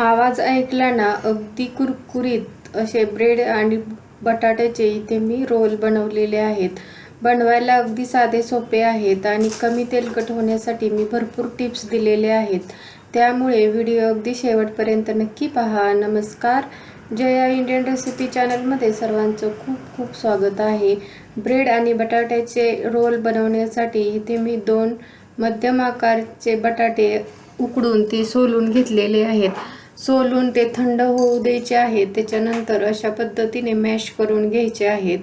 आवाज ऐकला ना अगदी कुरकुरीत असे ब्रेड आणि बटाट्याचे इथे मी रोल बनवलेले आहेत. बनवायला अगदी साधे सोपे आहेत आणि कमी तेलकट होण्यासाठी मी भरपूर टिप्स दिलेले आहेत. त्यामुळे व्हिडिओ अगदी शेवटपर्यंत नक्की पहा. नमस्कार. जया इंडियन रेसिपी चॅनलमध्ये सर्वांचं खूप खूप स्वागत आहे. ब्रेड आणि बटाट्याचे रोल बनवण्यासाठी इथे मी दोन मध्यम आकारचे बटाटे उकडून ते सोलून घेतलेले आहेत. सोलून ते थंड होऊ द्यायचे आहेत. त्याच्यानंतर अशा पद्धतीने मॅश करून घ्यायचे आहेत.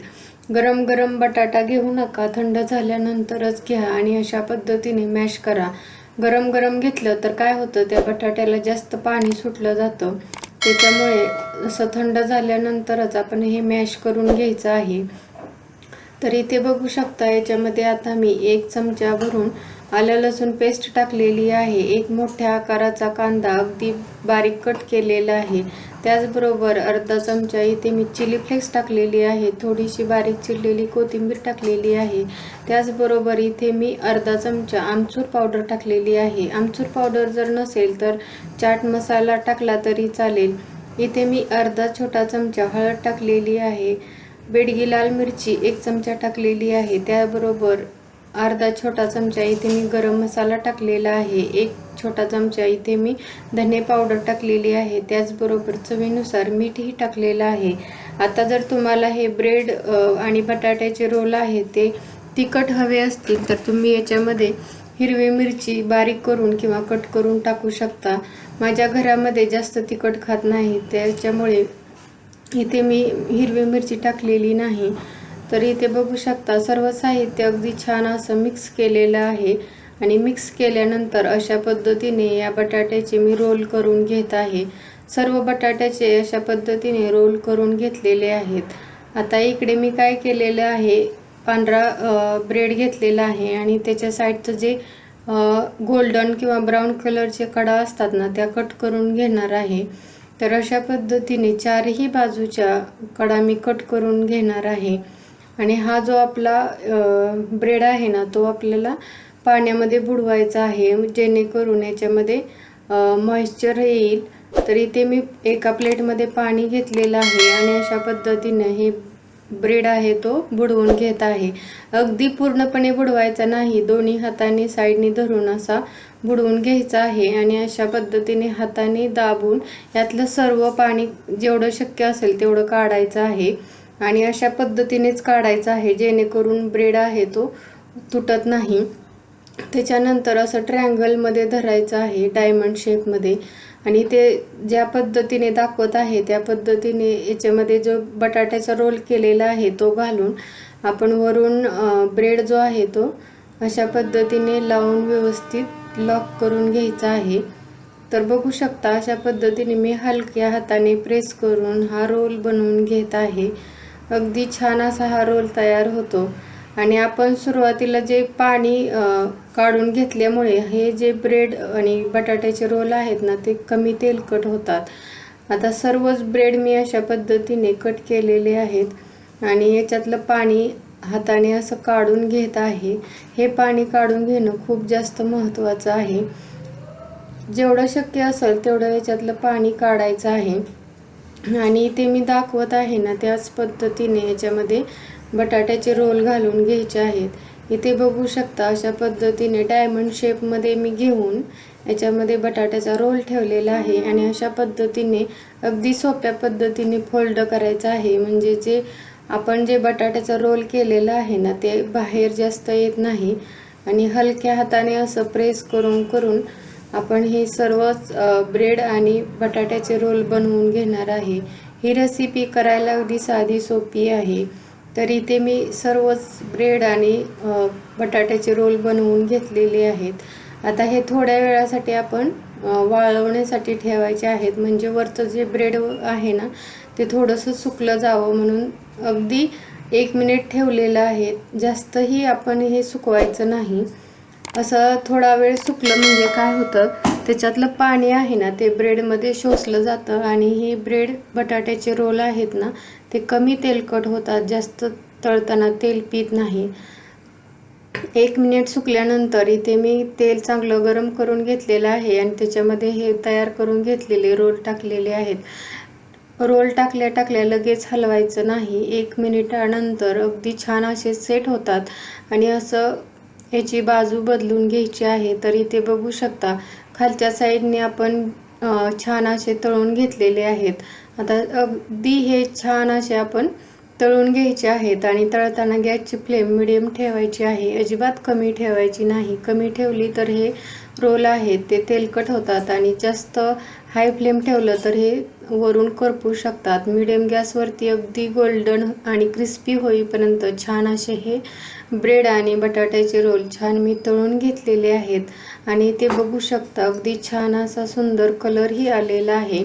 गरम गरम बटाटा घेऊ नका. थंड झाल्यानंतरच घ्या आणि अशा पद्धतीने मॅश करा. गरम गरम घेतलं तर काय होतं? त्या बटाट्याला जास्त पाणी सुटलं जातं. त्याच्यामुळे असं थंड झाल्यानंतरच आपण हे मॅश करून घ्यायचं आहे. तर इथे बघू शकता याच्यामध्ये आता मी एक चमचा भरून आलं लसूण पेस्ट टाकलेली आहे. एक मोठ्या आकाराचा कांदा अगदी बारीक कट केलेला आहे. त्याचबरोबर अर्धा चमचा इथे मी चिली फ्लेक्स टाकलेली आहे. थोडीशी बारीक चिरलेली कोथिंबीर टाकलेली आहे. त्याचबरोबर इथे मी अर्धा चमचा आमचूर पावडर टाकलेली आहे. आमचूर पावडर जर नसेल तर चाट मसाला टाकला तरी चालेल. इथे मी अर्धा छोटा चमचा हळद टाकलेली आहे. बेडगी लाल मिरची एक चमचा टाकलेली आहे. त्याबरोबर अर्धा छोटा चमचा इथे मी गरम मसाला टाकलेला आहे. एक छोटा चमचा इथे मी धने पावडर टाकलेली आहे. त्याचबरोबर चवीनुसार मीठही टाकलेलं आहे. आता जर तुम्हाला हे ब्रेड आणि बटाट्याचे रोल आहे ते तिखट हवे असतील तर तुम्ही याच्यामध्ये हिरवी मिरची बारीक करून किंवा कट करून टाकू शकता. माझ्या घरामध्ये जास्त तिखट खात नाही. त्याच्यामुळे इथे मी हिरवी मिरची टाकलेली नाही. तर इथे बघू शकता सर्व साहित्य अगदी छान असं मिक्स केलेलं आहे. आणि मिक्स केल्यानंतर अशा पद्धतीने या बटाट्याचे मी रोल करून घेत आहे. सर्व बटाट्याचे अशा पद्धतीने रोल करून घेतलेले आहेत. आता इकडे मी काय केलेलं आहे पांढरा ब्रेड घेतलेला आहे आणि त्याच्या साईडचं जे गोल्डन किंवा ब्राऊन कलरचे कडा असतात ना त्या कट करून घेणार आहे. तर अशा पद्धतीने चारही बाजूच्या कडा मी कट करून घेणार आहे. आणि हा जो आपला ब्रेड आहे ना तो आपल्याला पाण्यामध्ये बुडवायचा आहे. जेणेकरून याच्यामध्ये मॉइश्चर येईल. तर इथे मी एका प्लेटमध्ये पाणी घेतलेलं आहे. आणि अशा पद्धतीने हे ब्रेड आहे तो बुडवून घेत आहे. अगदी पूर्णपणे बुडवायचा नाही दोन्ही हाताने साईडने धरून असा बुडवून घ्यायचा आहे आणि अशा पद्धतीने हाताने दाबून यातलं सर्व पाणी जेवढं शक्य असेल तेवढं काढायचं आहे आणि अशा पद्धतीनेच काढायचं आहे जेणेकरून ब्रेड आहे तो तुटत नाही. त्याच्यानंतर असं ट्रँगलमध्ये धरायचं आहे डायमंड शेपमध्ये. आणि ते ज्या पद्धतीने दाखवत आहे त्या पद्धतीने याच्यामध्ये जो बटाट्याचा रोल केलेला आहे तो घालून आपण वरून ब्रेड जो आहे तो अशा पद्धतीने लावून व्यवस्थित लॉक करून घ्यायचा आहे. तर बघू शकता अशा पद्धतीने मी हलक्या हाताने प्रेस करून हा रोल बनवून घेत आहे. अगदी छान असा हा रोल तयार होतो. आणि आपण सुरुवातीला जे पाणी काढून घेतल्यामुळे हे जे ब्रेड आणि बटाट्याचे रोल आहेत ना ते कमी तेलकट होतात. आता सर्वच ब्रेड मी अशा पद्धतीने कट केलेले आहेत आणि याच्यातलं पाणी हाताने असं काढून घेत आहे. हे पाणी काढून घेणं खूप जास्त महत्त्वाचं आहे. जेवढं शक्य असेल तेवढं याच्यातलं पाणी काढायचं आहे. आणि ते मी दाखवत आहे ना त्याच पद्धतीने याच्यामध्ये बटाट्याचे रोल घालून घ्यायचे आहेत. इथे बघू शकता अशा पद्धतीने डायमंड शेपमध्ये मी घेऊन याच्यामध्ये बटाट्याचा रोल ठेवलेला आहे आणि अशा पद्धतीने अगदी सोप्या पद्धतीने फोल्ड करायचं आहे. म्हणजे जे आपण जे बटाट्याचा रोल केलेला आहे ना ते बाहेर जास्त येत नाही. आणि हलक्या हाताने असं प्रेस करून करून आपण हे सर्वच ब्रेड आणि बटाट्याचे रोल बनवून घेणार आहे. ही रेसिपी करायला अगदी साधी सोपी आहे. तर इथे मी सर्वच ब्रेड आणि बटाट्याचे रोल बनवून घेतलेले आहेत. आता हे थोड्या वेळासाठी आपण वाळवण्यासाठी ठेवायचे आहेत. म्हणजे वरचं जे ब्रेड आहे ना ते थोडंसं सुकलं जावं म्हणून अगदी एक मिनिट ठेवलेलं आहे. जास्तही आपण हे सुकवायचं नाही. असं थोडा वेळ सुकलं म्हणजे काय होतं त्याच्यातलं पाणी आहे ना ते ब्रेडमध्ये शोषलं जातं आणि हे ब्रेड बटाट्याचे रोल आहेत ना ते कमी तेलकट होतात जास्त तळताना तेल पित नाही. एक मिनिट सुकल्यानंतर इथे मी तेल चांगलं गरम करून घेतलेलं आहे आणि त्याच्यामध्ये हे तयार करून घेतलेले रोल टाकलेले आहेत. रोल टाकल्या टाकल्या लगेच हलवायचं नाही. एक मिनिटानंतर अगदी छान असे सेट होतात आणि असं याची बाजू बदलून घ्यायची आहे. तर इथे बघू शकता खालच्या साईडने आपण छान असे तळून घेतलेले आहेत. आता अगदी हे छान असे आपण तळून घ्यायचे आहेत आणि तळताना गॅसची फ्लेम मिडियम ठेवायची आहे. अजिबात कमी ठेवायची नाही. कमी ठेवली तर हे रोल आहेत ते तेलकट होतात आणि जास्त हाय फ्लेम ठेवलं तर हे वरून करपू शकतात. मिडियम गॅसवरती अगदी गोल्डन आणि क्रिस्पी होईपर्यंत छान असे हे ब्रेड आणि बटाट्याचे रोल छान मी तळून घेतलेले आहेत. आणि ते बघू शकता अगदी छान असा सुंदर कलरही आलेला आहे.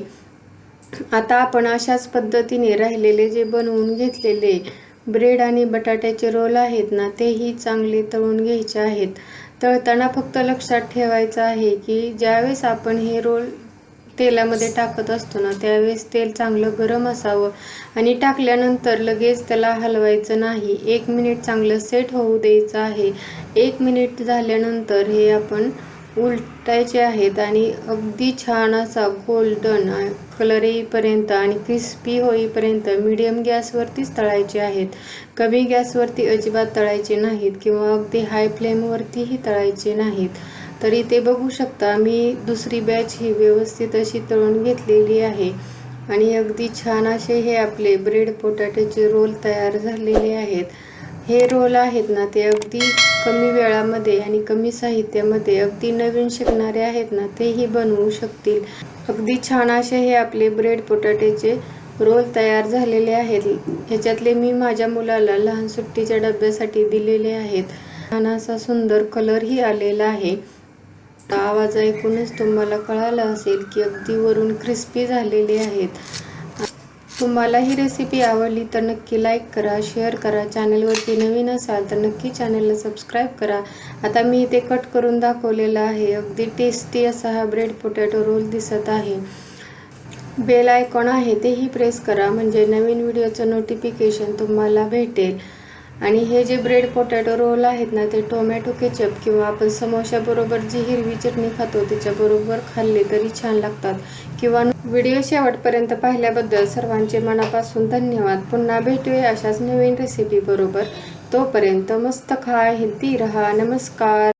आता आपण अशाच पद्धतीने राहिलेले जे बनवून घेतलेले ब्रेड आणि बटाट्याचे रोल आहेत ना तेही चांगले तळून घ्यायचे आहेत. तळताना फक्त लक्षात ठेवायचं आहे की ज्यावेळेस आपण हे रोल तेलामध्ये टाकत असतो ना त्यावेळेस तेल चांगलं गरम असावं आणि टाकल्यानंतर लगेच त्याला हलवायचं नाही. एक मिनिट चांगलं सेट होऊ द्यायचं आहे. एक मिनिट झाल्यानंतर हे आपण उलटायचे आहेत आणि अगदी छान असा गोल्डन कलर येईपर्यंत आणि क्रिस्पी होईपर्यंत मीडियम गॅसवरतीच तळायचे आहेत. कमी गॅसवरती अजिबात तळायचे नाहीत किंवा अगदी हाय फ्लेमवरतीही तळायचे नाहीत. तर इथे बघू शकता मी दुसरी बॅच ही व्यवस्थित अशी तळून घेतलेली आहे. आणि अगदी छान असे हे आपले ब्रेड पोटॅटोचे रोल तयार झालेले आहेत. हे रोल आहेत ना ते अगदी कमी वेळामध्ये आणि कमी साहित्यामध्ये अगदी नवीन शिकणारे आहेत ना तेही बनवू शकतील. अगदी छान असे हे आपले ब्रेड पोटॅटेचे रोल तयार झालेले आहेत. ह्याच्यातले मी माझ्या मुलाला लहान सुट्टीच्या डब्यासाठी दिलेले आहेत. छान असा सुंदर कलरही आलेला आहे. आवाज ऐकूनच तुम्हाला कळालं असेल की अगदी वरून क्रिस्पी झालेले आहेत. तुम्हाला ही रेसिपी आवडली तर नक्की लाईक करा शेअर करा. चॅनलवरती नवीन असाल तर नक्की चॅनलला सबस्क्राईब करा. आता मी इथे कट करून दाखवलेला आहे. अगदी टेस्टी असा हा ब्रेड पोटॅटो रोल दिसत आहे. बेल आयकॉन आहे तेही प्रेस करा. म्हणजे नवीन व्हिडिओचं नोटिफिकेशन तुम्हाला भेटेल. आणि हे जे ब्रेड पोटॅटो रोल आहेत ना ते टोमॅटो केचप किंवा आपण समोशाबरोबर जी हिरवी चटणी खातो त्याच्याबरोबर खाल्ले तरी छान लागतात. किंवा व्हिडिओ शेवटपर्यंत पाहिल्याबद्दल सर्वांचे मनापासून धन्यवाद. पुन्हा भेटूया अशाच नवीन रेसिपी बरोबर. तोपर्यंत मस्त खा हेल्दी रहा. नमस्कार.